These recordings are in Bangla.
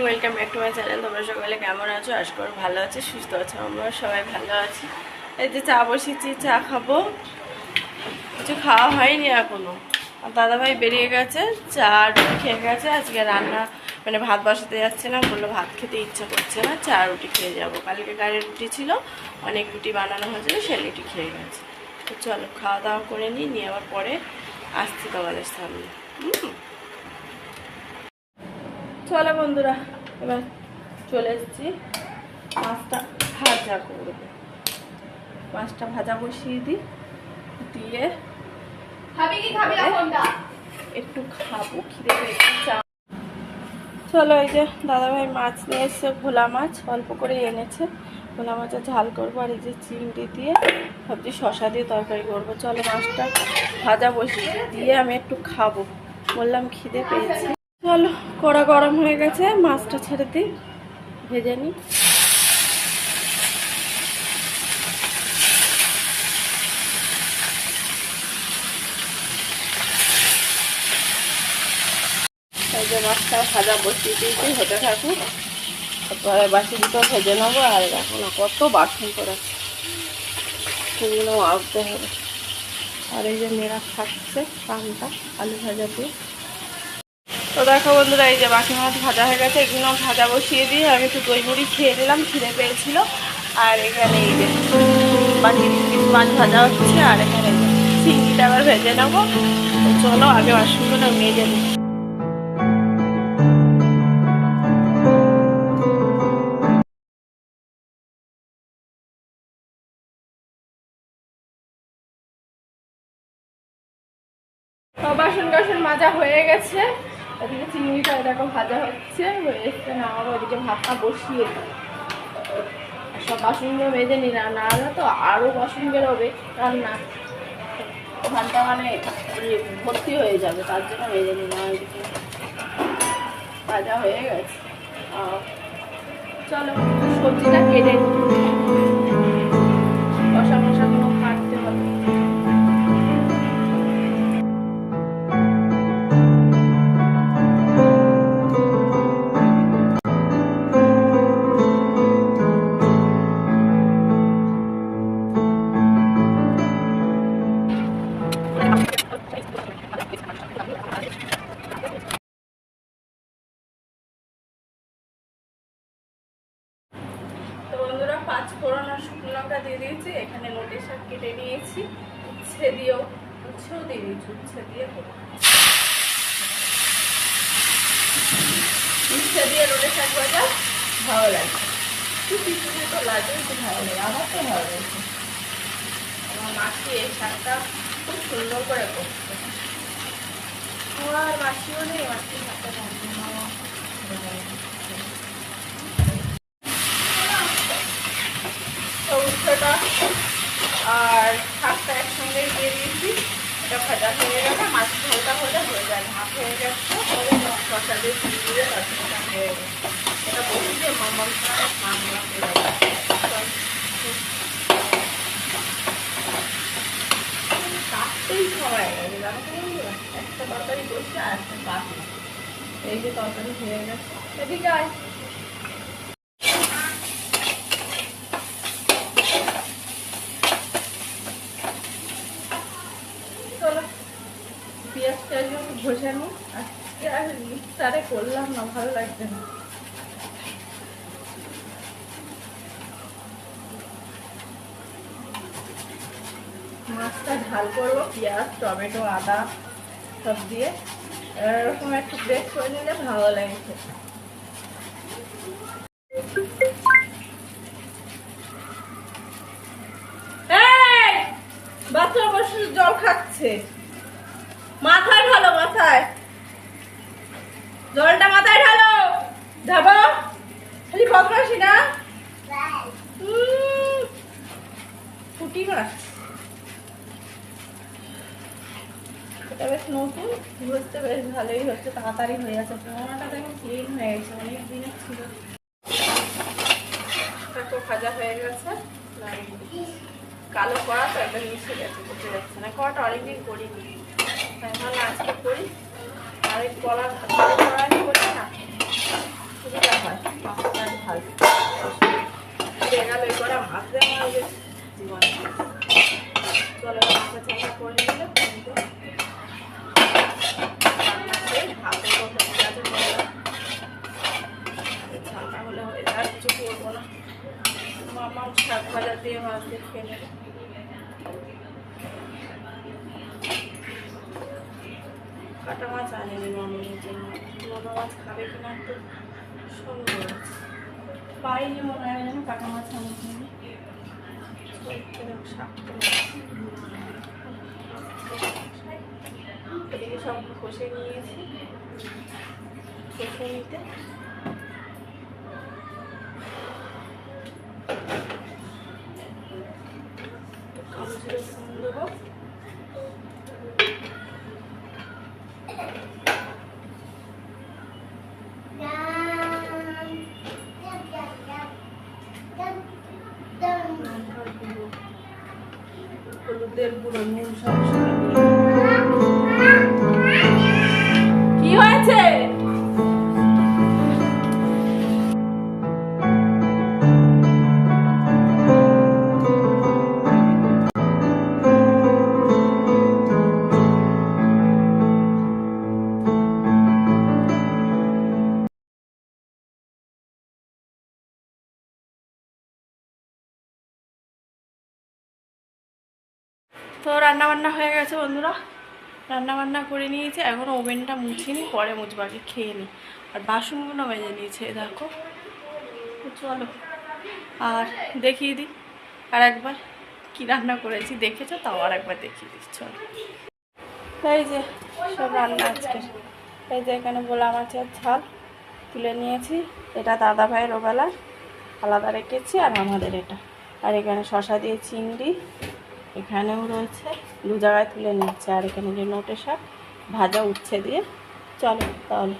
Morning, welcome back to my channel. তোমরা সকলে কেমন আছো? আশা করি ভালো আছে, সুস্থ আছো, আমরা সবাই ভালো আছি। এই যে চা বসেছি, চা খাব। কিছু খাওয়া হয়নি এখনও। আর দাদাভাই বেরিয়ে গেছে, চা রুটি খেয়ে গেছে। আজকে রান্না মানে ভাত বসাতে যাচ্ছে না, বলল ভাত খেতে ইচ্ছা করছে না, চা রুটি খেয়ে যাব। কালকে গাড়ির রুটি ছিল, অনেক রুটি বানানো হয়েছিল, সে রুটি খেয়ে গেছে। তো চলো, খাওয়া দাওয়া করে নিই, নিয়ে আবার পরে আসছি তোমাদের সামনে। হুম? চলো বন্ধুরা এবার চলে এসেছি। মাছটা ভাজা করব। মাছটা ভাজা বসিয়ে দিই দিয়ে একটু খাব খিদে পেয়েছে চা। চলো এই যে দাদাভাই মাছ নিয়ে এসছে ভোলা মাছ অল্প করে এনেছে। ভোলা মাছের ঝাল করব আর এই যে চিংড়ি দিয়ে ভাবছি শশা দিয়ে তরকারি করব। চলো মাছটা ভাজা বসিয়ে দিয়ে আমি একটু খাব। বললাম খিদে পেয়েছি। চলো, কড়া গরম হয়ে গেছে, মাছটা ছেড়ে দিই, ভেজে নিই। যে মাছটা ভাজা বসিয়ে দিয়েছি, হতে থাকুক। তারপরে বাসি দুটো ভেজে নেব, আর এখন কত বাসন করে সেগুলো আনতে হবে। আর এই যে মেরা থাকছে পানটা, আলু ভাজা দিয়ে। তো দেখো বন্ধুরা, এই যে বাকি মাছ ভাজা হয়ে গেছে, এগুলো ভাজা বসিয়ে দিয়ে আমি একটু দই মুড়ি খেয়ে নিলাম, খিদে পেয়েছিল। আর এখানে এই যে বাকি মাছ ভাজা হচ্ছে, আর এখানে চিংড়িটা আবার ভেজে নেব। চলো, আগে বাসনগুলো নিই। তো বাসন টাসন মাজা হয়ে গেছে। ওদিকে চিংড়িটা দেখো ভাজা হচ্ছে হয়ে না আমার ওদিকে ভাতটা বসিয়ে সব বাসনগুলো মেজে নি না না হলে তো আরও বাসন বেরোবে রান্না। ওখানটা মানে ইয়ে ভর্তি হয়ে যাবে, তার জন্য মেজে নি না ওইদিকে ভাজা হয়ে গেছে। চলো, সবজিটা কেটে পাঁচ ফোড়ন শুকনো লঙ্কা দিয়ে দিয়েছি, এখানে নোটে শাক কেটে নিয়েছি, উচ্ছে দিয়েও, উচ্ছেও দিয়ে দিয়েছি, উচ্ছে দিয়ে। উচ্ছে দিয়ে নোটে শাক ভাজা, ভালো লাগে। একটু কিছু তো লাগে একটু ভালো লাগে, আমার তো ভালো লাগে। আমার মাসি এই শাকটা খুব সুন্দর করে করছে। আমার মাসিও নেই মাসি শাকটা ভালো তো উচ্ছেটা আর শাকটা একসঙ্গে দিয়ে দিয়েছি। এটা ভাজা হয়ে গেলে, মাছ ঝোলটা হলে হয়ে যায়। ভাত হয়ে গেছে। ওই শসা দিয়ে দিয়ে রসটা হয়ে গেছে। এটা মামার মামলা হয়ে যাবে কাটতেই সময় লাগে জানো তো একটা তরকারি করছে আর একটা এই যে তরকারি হয়ে গেছে। এদিকে আয় চলো পেঁয়াজটা আজকে আর করলাম না, ভালো লাগছে না। মাছটা ঝাল করব, পেঁয়াজ, টমেটো, আদা সব দিয়ে। এরকম একটু ব্রেক করে নিলে ভালো লাগছে। বাচ্চা জল খাচ্ছে। মাথায় ঢালো, মাথায়। জলটা মাথায় ঢালো। যাব খালি বদমাসি না? এটা বেশ নতুন বেশ ভালোই হচ্ছে, তাড়াতাড়ি হয়ে ক্লিন হয়ে গেছে অনেক ছিল। হয়ে গেছে। কালো কড়া তো একদম মিশে গেছে বুঝতে যাচ্ছে না। কড়াটা অনেকদিন করিনি। তাই ভালো আজকে করি আর ওই কলা কড়াই করি না সুবিধা হয়। মাছটা ভালো বেগাল ওই করা মাছ দেওয়া হবে জীবনে চলো মাথা করে নিলে। মাছ খাবে কিনা একটু সন্দেহ আছে পাইনি মনে হয় যেন কাটা মাছ এদিকে সব কষে নিয়েছি। কষে নিতে কালো জিরে ফোড়ন দেবো লঙ্কার গুঁড়ো হলুদের গুঁড়ো নুন সব তো রান্না বান্না হয়ে গেছে বন্ধুরা। রান্না বান্না করে নিয়েছে, এখন ওভেনটা মুছিনি, পরে মুছবো, আগে খেয়ে নিই আর বাসনগুলো মেজে নিয়েছে দেখো। চলো, আর দেখিয়ে দিই। আর একবার কি রান্না করেছি, দেখেছ? তাও আর একবার দেখিয়ে দিই, চলো। এই যে, সব রান্না আজকে। এই যে, এখানে বলা মাছের ঝাল তুলে নিয়েছি। এটা দাদা ভাইয়ের ওবেলা আলাদা রেখেছি, আর আমাদের এটা। আর এখানে শশা দিয়ে চিংড়ি এখানেও রয়েছে। দু জায়গায় তুলে নিচ্ছে আর এখানে যে নোটে শাক ভাজা উচ্ছে দিয়ে। চলো তাহলে।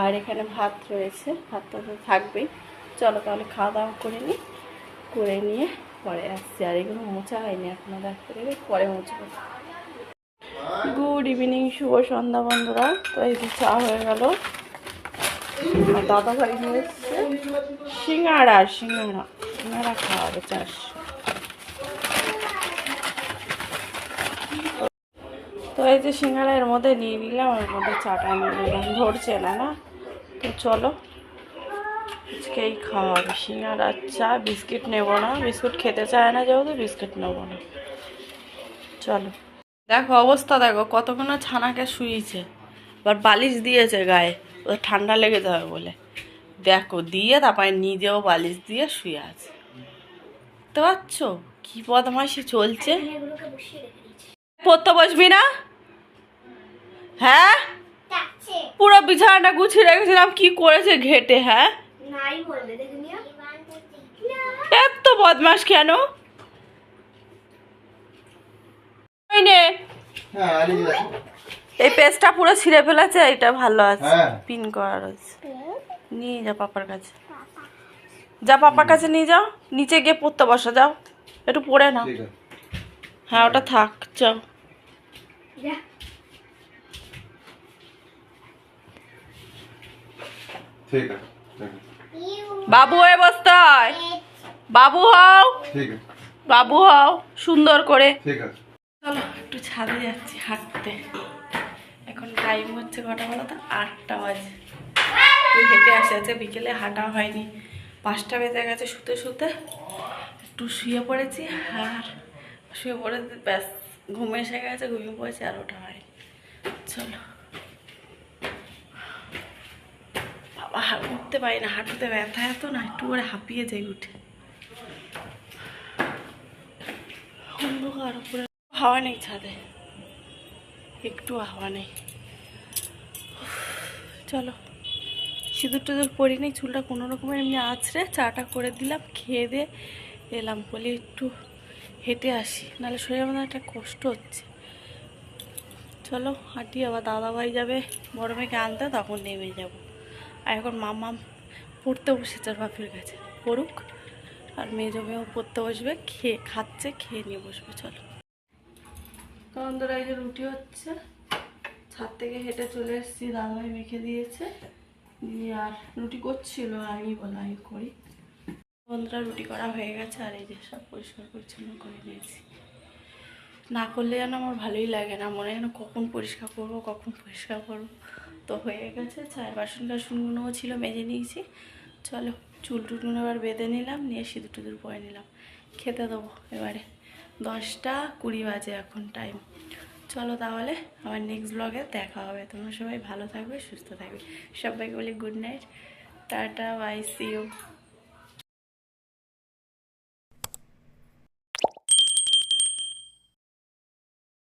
আর এখানে ভাত রয়েছে। ভাতটা তো থাকবেই। চলো তাহলে খাওয়া দাওয়া করে নিই করে নিয়ে পরে আসছি। আর এগুলো মোছা হয়নি এখনও দেখতে গেলে পরে মুছবো। গুড ইভিনিং শুভ সন্ধ্যা বন্ধুরা। তো এই চা হয়ে গেল। আর দাদা ভাই নিয়ে এসছে। সিঙ্গাড়া সিঙ্গাড়া সিঙ্গাড়া খাওয়াবে চারশো। তো এই যে সিঙ্গাড়া এর মধ্যে নিয়ে নিলাম, এর মধ্যে চাটা নিয়ে নিলাম। ধরছে না না? তো চলো আজকেই খাওয়া হবে সিঙ্গাড়া চা, বিস্কিট নেব না। বিস্কুট খেতে চায় না যেহেতু, বিস্কিট নেব না। চলো। দেখো অবস্থা, দেখো কতক্ষণ ছানাকে শুয়েছে এবার বালিশ দিয়েছে গায়ে, ওদের ঠান্ডা লেগে যাবে বলে। দেখো, দিয়ে তারপরে নিজেও বালিশ দিয়ে শুয়ে আছে। বুঝতে পারছ কি বদমাইশি চলছে? পড়তে বসবি না? হ্যাঁ? পুরো বিছানাটা গুছিয়ে রেখেছিলাম কি করেছে ঘেটে হ্যাঁ? নাই বললে দেখে এত বদমাস কেন? হ্যাঁ এই পেজটা পুরো ছিঁড়ে ফেলেছে এটা ভালো আছে। হ্যাঁ। পিন করা রয়েছে নিয়ে যা পাপার কাছে। যা পাপার কাছে নিয়ে যাও নিচে গিয়ে পড়তে বসা যাও। একটু পড়ে নাও। হ্যাঁ ওটা থাক যাও। ঠিক আছে বাবু হয়ে বসতে হয় বাবু হও। ঠিক আছে। বাবু হও সুন্দর করে। ঠিক আছে। চলো একটু ছাদে যাচ্ছি হাঁটতে। এখন টাইম হচ্ছে কটা বলো তো আটটা বাজে। তুই হেঁটে আসে আছে বিকেলে হাঁটা হয়নি। পাঁচটা বেজে গেছে শুতে শুতে। একটু শুয়ে পড়েছি আর শুয়ে পড়ে ব্যাস। ঘুম এসে গেছে, ঘুমিয়ে পড়েছে, আর ওঠা হয় চলো। বাবা উঠতে পারি না, হাঁটুতে ব্যথা এত না, একটু করে হাঁপিয়ে যাই উঠে। অন্ধকার উপরে হাওয়া নেই ছাদে। একটু হাওয়া নেই। চলো। সিঁদুর টিঁদুর পরিনি চুলটা কোনো রকমের এমনি আছড়ে চাটা করে দিলাম, খেয়ে দিয়ে এলাম, বলে একটু হেঁটে আসি, নাহলে শরীরের মধ্যে একটা কষ্ট হচ্ছে। চলো, হাঁটি, আবার দাদাভাই যাবে, বড় মেয়েকে আনতে, তখন নেমে যাব। আর এখন মামাম পড়তে বসেছে বাপের কাছে, পড়ুক। আর মেয়ে জমেও পড়তে বসবে, খেয়ে, খাচ্ছে, খেয়ে নিয়ে বসবে, চলো। তখন ধরো এই যে রুটি হচ্ছে, ছাদ থেকে হেঁটে চলে এসেছি, দাদাভাই মেখে দিয়েছে। দিয়ে আর রুটি করছিল আমি বলা, আমি করি। বন্ধুরা, রুটি করা হয়ে গেছে আর এই যে সব পরিষ্কার পরিচ্ছন্ন করে নিয়েছি। না করলে যেন আমার ভালোই লাগে না, মনে হয় যেন কখন পরিষ্কার করব, কখন পরিষ্কার করব। তো হয়ে গেছে, চায়ের বাসন টাসনগুলোও ছিল, মেজে নিয়েছি। চলো, চুল টুটুন এবার বেঁধে নিলাম, নিয়ে সিঁদুর টুদুর পরে নিলাম। খেতে দেবো এবারে। দশটা কুড়ি বাজে এখন টাইম চলো তাহলে আমার নেক্সট ব্লগে দেখা হবে। তোমরা সবাই ভালো থাকবে, সুস্থ থাকবে। সবাইকে বলি good night tata bye see you